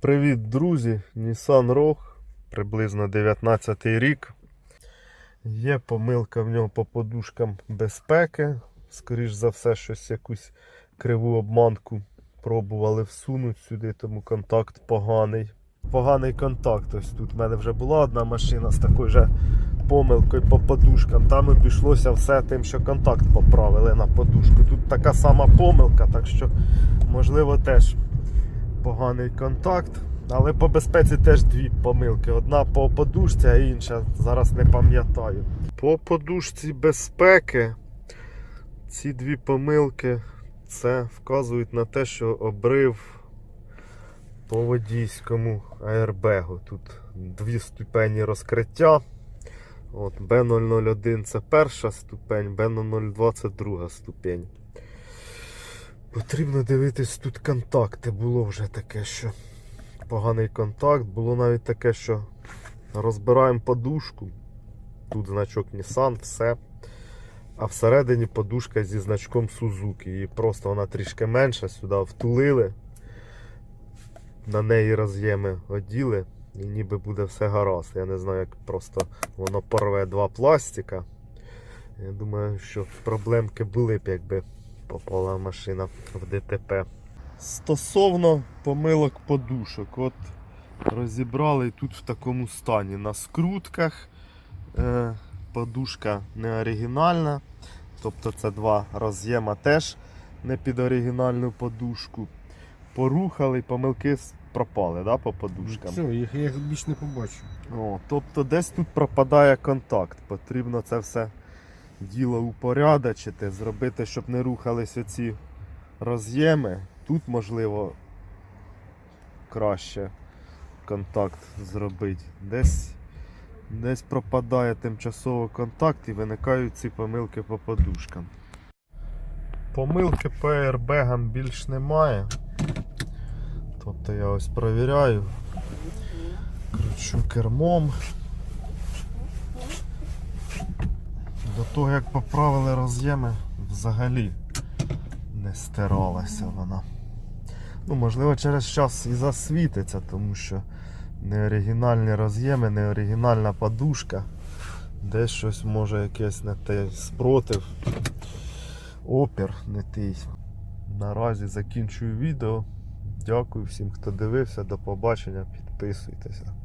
Привіт, друзі! Nissan Rogue, приблизно 19 рік. Є помилка в нього по подушкам безпеки. Скоріш за все, щось якусь криву обманку пробували всунути сюди, тому контакт поганий. Поганий контакт. Ось тут в мене вже була одна машина з такою же помилкою по подушкам. Там обійшлося все тим, що контакт поправили на подушку. Тут така сама помилка, так що можливо теж поганий контакт. Але по безпеці теж дві помилки. Одна по подушці, а інша зараз не пам'ятаю. По подушці безпеки ці дві помилки це вказують на те, що обрив по водійському аербегу. Тут дві ступені розкриття. От, B001 це перша ступень, B002 це друга ступень. Потрібно дивитись тут контакти. Було вже таке, що поганий контакт. Було навіть таке, що розбираємо подушку. Тут значок Nissan, все. А всередині подушка зі значком Suzuki. І просто вона трішки менша, сюди втулили. На неї роз'єми оділи. І ніби буде все гаразд. Я не знаю, як просто воно порве два пластика. Я думаю, що проблемки були б, якби попала машина в ДТП. Стосовно помилок подушок, от розібрали тут в такому стані. На скрутках е, подушка не оригінальна. Тобто це два роз'єма теж не під оригінальну подушку. Порухали і помилки пропали да, по подушкам. Все, їх я їх більше не побачу. О, тобто десь тут пропадає контакт. Потрібно це все діло упорядочити, зробити, щоб не рухались оці роз'єми. Тут можливо краще контакт зробити. Десь, десь пропадає тимчасово контакт і виникають ці помилки по подушкам. Помилки по аербегам більш немає. Тобто я ось провіряю. Кручу кермом. До того як поправили роз'єми, взагалі не стиралася вона. Ну, можливо, через час і засвітиться, тому що не оригінальні роз'єми, не оригінальна подушка. Десь щось може якесь не те спротив. Опір не той. Наразі закінчую відео. Дякую всім, хто дивився. До побачення. Підписуйтеся.